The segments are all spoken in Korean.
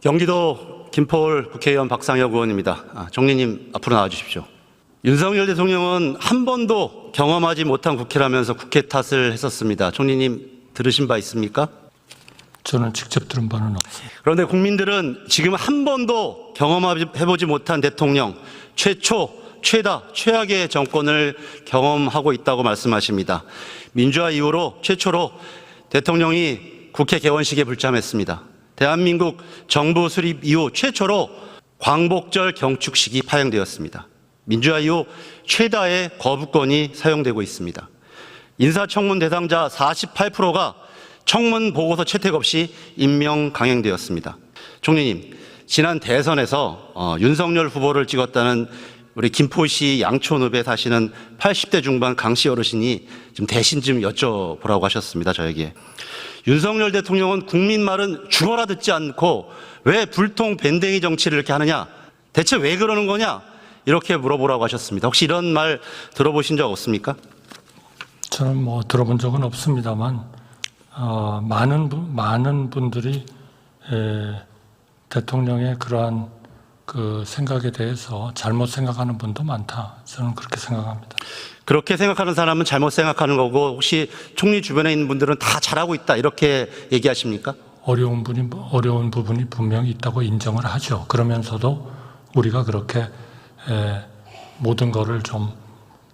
경기도 김포울 국회의원 박상혁 의원입니다. 아, 정리님 앞으로 나와 주십시오. 윤석열 대통령은 한 번도 경험하지 못한 국회라면서 국회 탓을 했었습니다. 총리님 들으신 바 있습니까? 저는 직접 들은 바는 없습니다. 그런데 국민들은 지금 한 번도 경험해보지 못한 대통령, 최초, 최다, 최악의 정권을 경험하고 있다고 말씀하십니다. 민주화 이후로 최초로 대통령이 국회 개원식에 불참했습니다. 대한민국 정부 수립 이후 최초로 광복절 경축식이 파행되었습니다. 민주화 이후 최다의 거부권이 사용되고 있습니다. 인사청문 대상자 48%가 청문 보고서 채택 없이 임명 강행되었습니다. 총리님, 지난 대선에서 어, 윤석열 후보를 찍었다는 우리 김포시 양촌읍에 사시는 80대 중반 강 씨 어르신이 좀 대신 좀 여쭤보라고 하셨습니다. 저에게. 윤석열 대통령은 국민 말은 죽어라 듣지 않고 왜 불통 밴댕이 정치를 이렇게 하느냐? 대체 왜 그러는 거냐? 이렇게 물어보라고 하셨습니다. 혹시 이런 말 들어보신 적 없습니까? 저는 뭐 들어본 적은 없습니다만 어, 많은 분, 많은 분들이 에, 대통령의 그러한 그 생각에 대해서 잘못 생각하는 분도 많다. 저는 그렇게 생각합니다. 그렇게 생각하는 사람은 잘못 생각하는 거고 혹시 총리 주변에 있는 분들은 다 잘하고 있다 이렇게 얘기하십니까? 어려운 분이 어려운 부분이 분명히 있다고 인정을 하죠. 그러면서도 우리가 그렇게 에, 모든 것을 좀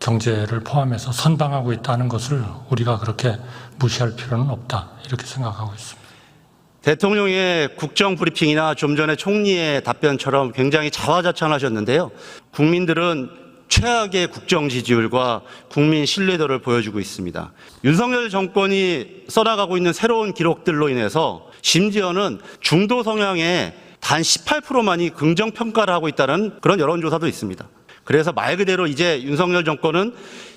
경제를 포함해서 선방하고 있다는 것을 우리가 그렇게 무시할 필요는 없다 이렇게 생각하고 있습니다. 대통령의 국정 브리핑이나 좀 전에 총리의 답변처럼 굉장히 자화자찬하셨는데요. 국민들은 최악의 국정 지지율과 국민 신뢰도를 보여주고 있습니다. 윤석열 정권이 써나가고 있는 새로운 기록들로 인해서 심지어는 중도 성향의 단 18%만이 긍정 평가를 하고 있다는 그런 여론조사도 있습니다. 그래서 말 그대로 이제 윤석열 정권은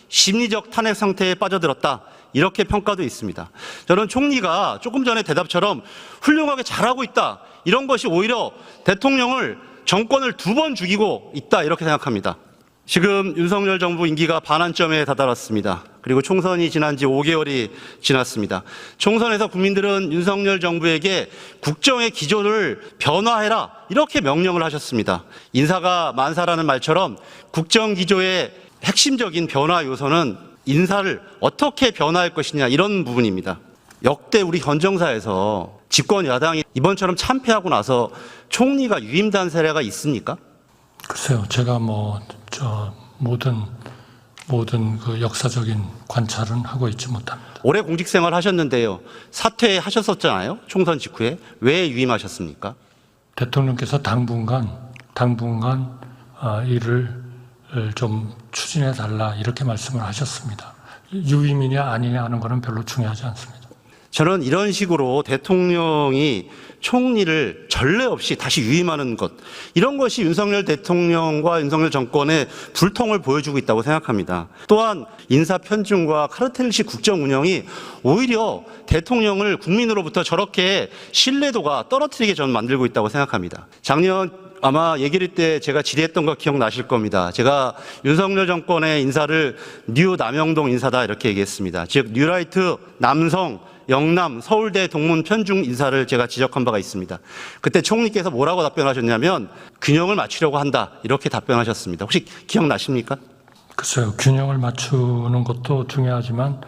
심리적 탄핵 상태에 빠져들었다. 이렇게 평가도 있습니다. 저는 총리가 조금 전에 대답처럼 훌륭하게 잘하고 있다. 이런 것이 오히려 대통령을 정권을 두 번 죽이고 있다. 이렇게 생각합니다. 지금 윤석열 정부 임기가 반환점에 다다랐습니다. 그리고 총선이 지난 지 5개월이 지났습니다. 총선에서 국민들은 윤석열 정부에게 국정의 기조를 변화해라. 이렇게 명령을 하셨습니다. 인사가 만사라는 말처럼 국정 기조의 핵심적인 변화 요소는 인사를 어떻게 변화할 것이냐 이런 부분입니다. 역대 우리 헌정사에서 집권 야당이 이번처럼 참패하고 나서 총리가 유임단 사례가 있습니까? 글쎄요, 제가 뭐 저 모든 모든 그 역사적인 관찰은 하고 있지 못합니다. 오래 공직 생활 하셨는데요. 사퇴하셨었잖아요. 총선 직후에. 왜 유임하셨습니까? 대통령께서 당분간 당분간 아, 이를 좀 추진해 달라 이렇게 말씀을 하셨습니다. 유임이냐 아니냐 하는 것은 별로 중요하지 않습니다. 저는 이런 식으로 대통령이 총리를 전례 없이 다시 유임하는 것, 이런 것이 윤석열 대통령과 윤석열 정권의 불통을 보여주고 있다고 생각합니다. 또한 인사 편중과 카르텔식 국정 운영이 오히려 대통령을 국민으로부터 저렇게 신뢰도가 떨어뜨리게 저는 만들고 있다고 생각합니다. 작년 아마 얘기를 때 제가 질의했던 거 기억나실 겁니다. 제가 윤석열 정권의 인사를 뉴 남영동 인사다 이렇게 얘기했습니다. 즉 뉴라이트 남성 영남 서울대 동문 편중 인사를 제가 지적한 바가 있습니다. 그때 총리께서 뭐라고 답변하셨냐면 균형을 맞추려고 한다 이렇게 답변하셨습니다. 혹시 기억나십니까? 글쎄요, 균형을 맞추는 것도 중요하지만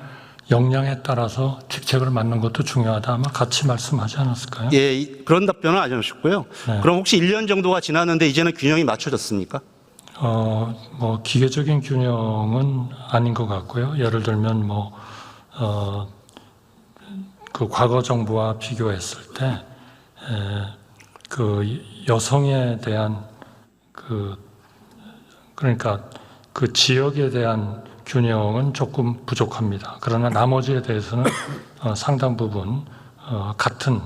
역량에 따라서 직책을 맡는 것도 중요하다. 아마 같이 말씀하지 않았을까요? 예, 이- 그런 답변은 안 하셨고요. 네. 그럼 혹시 1년 정도가 지났는데 이제는 균형이 맞춰졌습니까? 어, 뭐 기계적인 균형은 아닌 것 같고요. 예를 들면 뭐 어, 그 과거 정부와 비교했을 때, 에, 그 여성에 대한 그 그러니까 그 지역에 대한 균형은 조금 부족합니다. 그러나 나머지에 대해서는 어, 상당 부분 어, 같은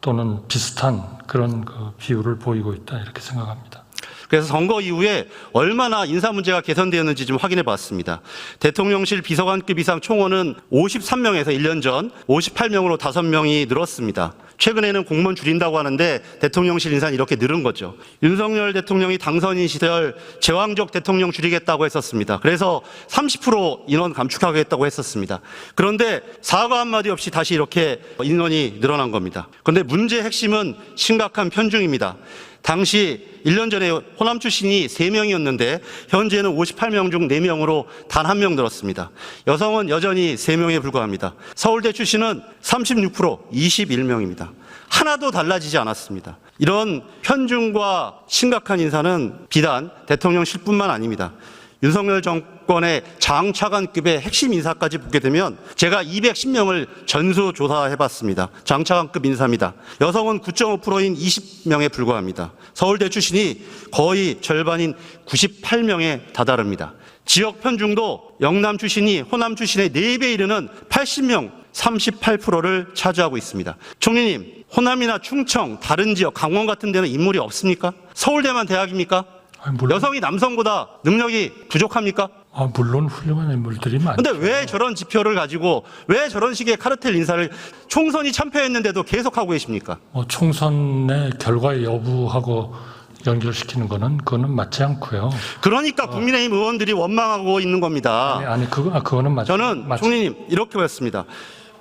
또는 비슷한 그런 그 비율을 보이고 있다 이렇게 생각합니다. 그래서 선거 이후에 얼마나 인사 문제가 개선되었는지 좀 확인해 봤습니다. 대통령실 비서관급 이상 총원은 53명에서 1년 전 58명으로 5명이 늘었습니다. 최근에는 공무원 줄인다고 하는데 대통령실 인사는 이렇게 늘은 거죠. 윤석열 대통령이 당선인 시절 제왕적 대통령 줄이겠다고 했었습니다. 그래서 30% 인원 감축하겠다고 했었습니다. 그런데 사과 한마디 없이 다시 이렇게 인원이 늘어난 겁니다. 그런데 문제의 핵심은 심각한 편중입니다. 당시 1년 전에 호남 출신이 3명이었는데 현재는 58명 중 4명으로 단한명 늘었습니다. 여성은 여전히 3명에 불과합니다. 서울대 출신은 36% 21명입니다. 하나도 달라지지 않았습니다. 이런 편중과 심각한 인사는 비단 대통령실뿐만 아닙니다. 윤석열 정권 의 장차관급의 핵심 인사까지 붙게 되면 제가 210명을 전수 조사해 봤습니다. 장차관급 인사입니다. 여성은 9.5%인 20명에 불과합니다. 서울대 출신이 거의 절반인 98명에 다다릅니다. 지역 편중도 영남 출신이 호남 출신의 4배 이르는 80명 38%를 차지하고 있습니다. 총리님, 호남이나 충청, 다른 지역, 강원 같은 데는 인물이 없습니까? 서울대만 대학입니까? 여성이 남성보다 능력이 부족합니까? 아, 물론 훌륭한 인물들이 많죠. 근데 왜 저런 지표를 가지고 왜 저런 식의 카르텔 인사를 총선이 참패했는데도 계속하고 계십니까? 뭐 총선의 결과 여부하고 연결시키는 거는 그거는 맞지 않고요. 그러니까 국민의힘 의원들이 원망하고 있는 겁니다. 아니, 아니 그거 아, 그거는 맞. 저는 맞, 총리님 이렇게 봤습니다.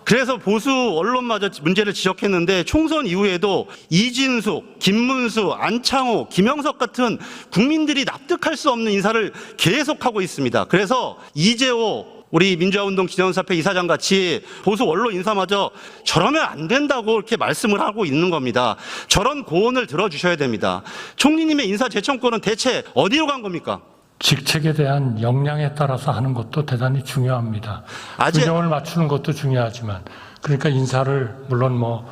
그래서 보수 언론마저 문제를 지적했는데 총선 이후에도 이진숙, 김문수, 안창호, 김영석 같은 국민들이 납득할 수 없는 인사를 계속하고 있습니다. 그래서 이재호 우리 민주화운동 기념사패 이사장 같이 보수 언론 인사마저 저러면 안 된다고 이렇게 말씀을 하고 있는 겁니다. 저런 고언을 들어주셔야 됩니다. 총리님의 인사 제청권은 대체 어디로 간 겁니까? 직책에 대한 역량에 따라서 하는 것도 대단히 중요합니다. 아직- 균형을 맞추는 것도 중요하지만 그러니까 인사를 물론 뭐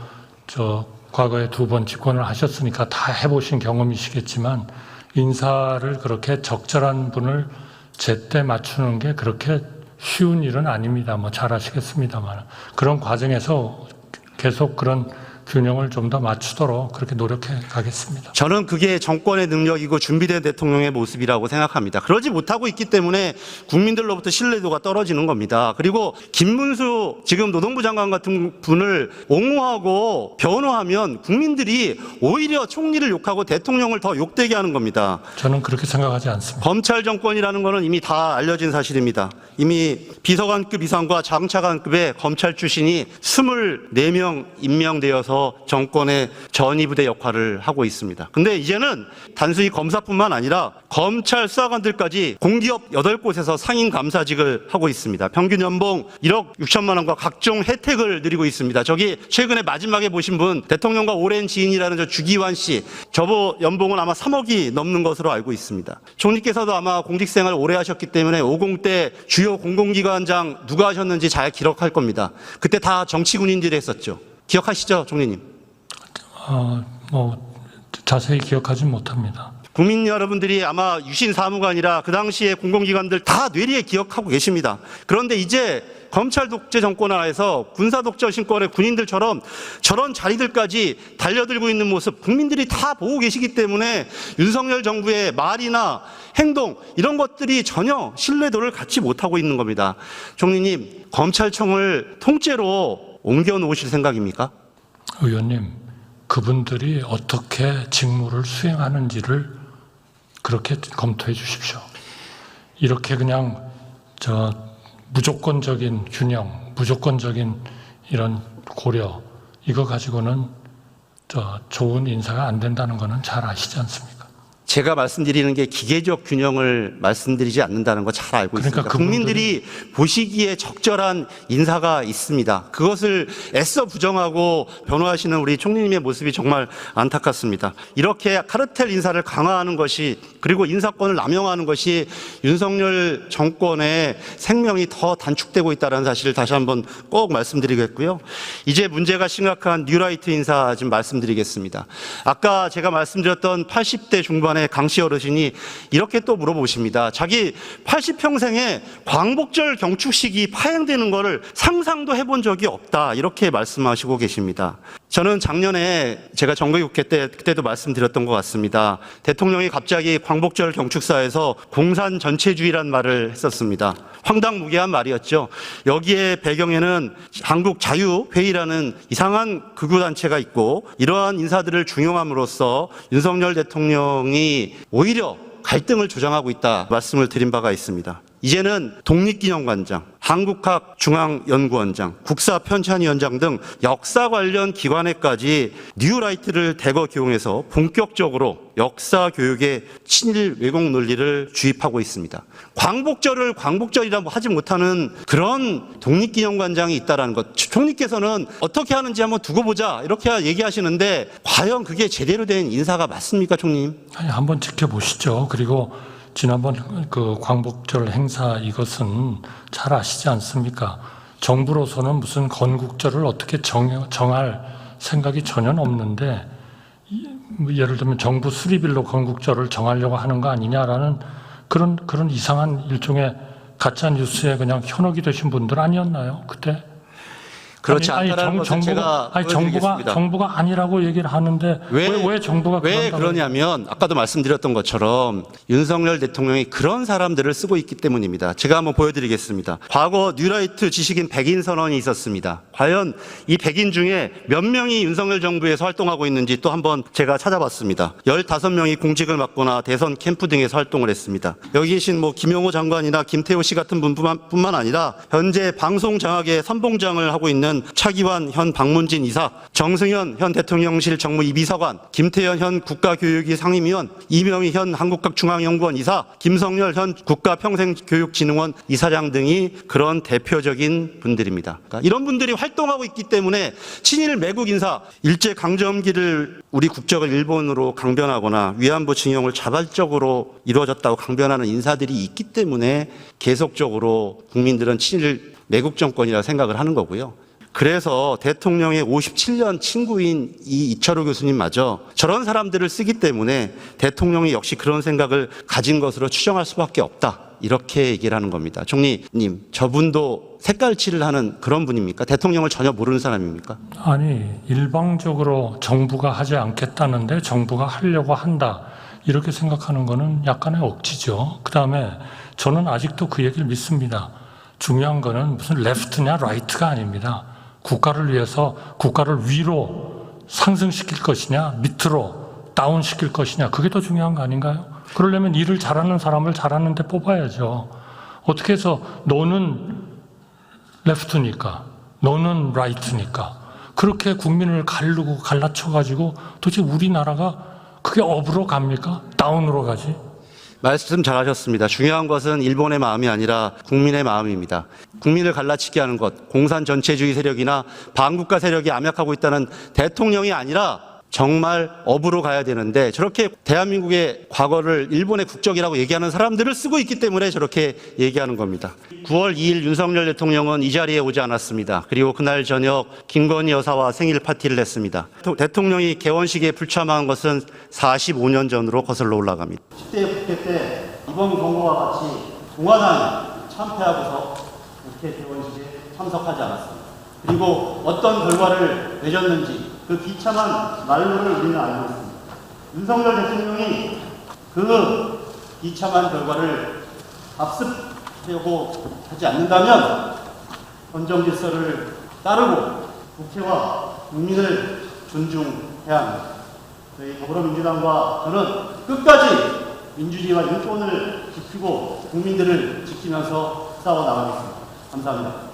저 과거에 두 번 집권을 하셨으니까 다 해보신 경험이시겠지만 인사를 그렇게 적절한 분을 제때 맞추는 게 그렇게 쉬운 일은 아닙니다. 뭐 잘 아시겠습니다만 그런 과정에서 계속 그런 균형을 좀 더 맞추도록 그렇게 노력해 가겠습니다. 저는 그게 정권의 능력이고 준비된 대통령의 모습이라고 생각합니다. 그러지 못하고 있기 때문에 국민들로부터 신뢰도가 떨어지는 겁니다. 그리고 김문수 지금 노동부 장관 같은 분을 옹호하고 변호하면 국민들이 오히려 총리를 욕하고 대통령을 더 욕되게 하는 겁니다. 저는 그렇게 생각하지 않습니다. 검찰 정권이라는 것은 이미 다 알려진 사실입니다. 이미 비서관급 이상과 장차관급의 검찰 출신이 24명 임명되어서 정권의 전위부대 역할을 하고 있습니다. 근데 이제는 단순히 검사뿐만 아니라 검찰 수사관들까지 공기업 8곳에서 상임 감사직을 하고 있습니다. 평균 연봉 1억 6천만 원과 각종 혜택을 누리고 있습니다. 저기 최근에 마지막에 보신 분 대통령과 오랜 지인이라는 저 주기환 씨 저보 연봉은 아마 3억이 넘는 것으로 알고 있습니다. 총리께서도 아마 공직생활 오래 하셨기 때문에 50대 주요 공공기관장 누가 하셨는지 잘 기억할 겁니다. 그때 다 정치 군인들이 했었죠. 기억하시죠, 총리님? 어, 뭐 자세히 기억하진 못합니다. 국민 여러분들이 아마 유신 사무관이라 그 당시에 공공기관들 다 뇌리에 기억하고 계십니다. 그런데 이제 검찰 독재 정권 하에서 군사 독재 신권의 군인들처럼 저런 자리들까지 달려들고 있는 모습 국민들이 다 보고 계시기 때문에 윤석열 정부의 말이나 행동 이런 것들이 전혀 신뢰도를 갖지 못하고 있는 겁니다. 총리님, 검찰청을 통째로 옮겨 놓으실 생각입니까? 의원님, 그분들이 어떻게 직무를 수행하는지를 그렇게 검토해 주십시오. 이렇게 그냥 저 무조건적인 균형, 무조건적인 이런 고려 이거 가지고는 저 좋은 인사가 안 된다는 거는 잘 아시지 않습니까? 제가 말씀드리는 게 기계적 균형을 말씀드리지 않는다는 거 잘 알고 그러니까 있습니다. 국민들이 보시기에 적절한 인사가 있습니다. 그것을 애써 부정하고 변호하시는 우리 총리님의 모습이 정말 안타깝습니다. 이렇게 카르텔 인사를 강화하는 것이 그리고 인사권을 남용하는 것이 윤석열 정권의 생명이 더 단축되고 있다는 사실을 다시 한번 꼭 말씀드리겠고요. 이제 문제가 심각한 뉴라이트 인사 좀 말씀드리겠습니다. 아까 제가 말씀드렸던 80대 중반의 강씨 어르신이 이렇게 또 물어보십니다. 자기 80평생에 광복절 경축식이 파행되는 것을 상상도 해본 적이 없다. 이렇게 말씀하시고 계십니다. 저는 작년에 제가 정거국회 때 그때도 말씀드렸던 것 같습니다. 대통령이 갑자기 광복절 경축사에서 공산 전체주의란 말을 했었습니다. 황당무계한 말이었죠. 여기에 배경에는 한국 자유회의라는 이상한 극우 단체가 있고 이러한 인사들을 중용함으로써 윤석열 대통령이 오히려 갈등을 조장하고 있다 말씀을 드린 바가 있습니다. 이제는 독립기념관장, 한국학 중앙연구원장, 국사편찬위원장 등 역사 관련 기관에까지 뉴라이트를 대거 기용해서 본격적으로 역사 교육에 친일 왜곡 논리를 주입하고 있습니다. 광복절을 광복절이라고 하지 못하는 그런 독립기념관장이 있다라는 것. 총리께서는 어떻게 하는지 한번 두고 보자 이렇게 얘기하시는데 과연 그게 제대로 된 인사가 맞습니까, 총님? 아니, 한번 지켜보시죠. 그리고 지난번 그 광복절 행사 이것은 잘 아시지 않습니까? 정부로서는 무슨 건국절을 어떻게 정, 정할 생각이 전혀 없는데 이- 뭐 예를 들면 정부 수립일로 건국절을 정하려고 하는 거 아니냐라는 그런 그런 이상한 일종의 가짜 뉴스에 그냥 현혹이 되신 분들 아니었나요? 그때 그렇지 아니, 않다는 아니, 것을 정, 제가 정부가 아니 정부가. 정부가 아니라고 얘기를 하는데 왜 왜, 정부가 왜 그러냐면 아까도 말씀드렸던 것처럼 윤석열 대통령이 그런 사람들을 쓰고 있기 때문입니다. 제가 한번 보여드리겠습니다. 과거 뉴라이트 지식인 백인 선언이 있었습니다. 과연 이 백인 중에 몇 명이 윤석열 정부에서 활동하고 있는지 또 한번 제가 찾아봤습니다. 15명이 공직을 맡거나 대선 캠프 등에서 활동을 했습니다. 여기 계신 뭐 김용호 장관이나 김태호 씨 같은 분뿐만 뿐만 아니라 현재 방송 장악의 선봉장을 하고 있는 차기환 현 방문진 이사, 정승현 현 대통령실 정무 이비서관, 김태현 현 국가교육위 상임위원, 이명희 현 한국학중앙연구원 이사, 김성열 현 국가평생교육진흥원 이사장 등이 그런 대표적인 분들입니다. 그러니까 이런 분들이 활동하고 있기 때문에 친일 매국 인사 일제 강점기를 우리 국적을 일본으로 강변하거나 위안부 징용을 자발적으로 이루어졌다고 강변하는 인사들이 있기 때문에 계속적으로 국민들은 친일 매국 정권이라 생각을 하는 거고요. 그래서 대통령의 57년 친구인 이 이철호 교수님마저 저런 사람들을 쓰기 때문에 대통령이 역시 그런 생각을 가진 것으로 추정할 수밖에 없다. 이렇게 얘기를 하는 겁니다. 총리님, 저분도 색깔칠을 하는 그런 분입니까? 대통령을 전혀 모르는 사람입니까? 아니 일방적으로 정부가 하지 않겠다는데 정부가 하려고 한다 이렇게 생각하는 거는 약간의 억지죠. 그 다음에 저는 아직도 그 얘기를 믿습니다. 중요한 거는 무슨 레프트냐 라이트가 아닙니다. 국가를 위해서 국가를 위로 상승시킬 것이냐 밑으로 다운시킬 것이냐 그게 더 중요한 거 아닌가요? 그러려면 일을 잘하는 사람을 잘하는데 뽑아야죠. 어떻게 해서 너는 레프트니까 너는 라이트니까 그렇게 국민을 가르고 갈라쳐 가지고 도대체 우리나라가 그게 업으로 갑니까? 다운으로 가지? 말씀 잘하셨습니다. 중요한 것은 일본의 마음이 아니라 국민의 마음입니다. 국민을 갈라치게 하는 것, 공산 전체주의 세력이나 반국가 세력이 암약하고 있다는 대통령이 아니라 정말 업으로 가야 되는데 저렇게 대한민국의 과거를 일본의 국적이라고 얘기하는 사람들을 쓰고 있기 때문에 저렇게 얘기하는 겁니다. 9월 2일 윤석열 대통령은 이 자리에 오지 않았습니다. 그리고 그날 저녁 김건희 여사와 생일 파티를 했습니다. 대통령이 개원식에 불참한 것은 45년 전으로 거슬러 올라갑니다. 10대 국회 때 이번 공고와 같이 공화당이 참패하고서 국회 개원식에 참석하지 않았습니다. 그리고 어떤 결과를 맺었는지 그 비참한 말로를 우리는 알고 있습니다. 윤석열 대통령이 그 비참한 결과를 답습하려고 하지 않는다면 헌정 질서를 따르고 국회와 국민을 존중해야 합니다. 저희 더불어민주당과 저는 끝까지 민주주의와 인권을 지키고 국민들을 지키면서 싸워 나가겠습니다. 감사합니다.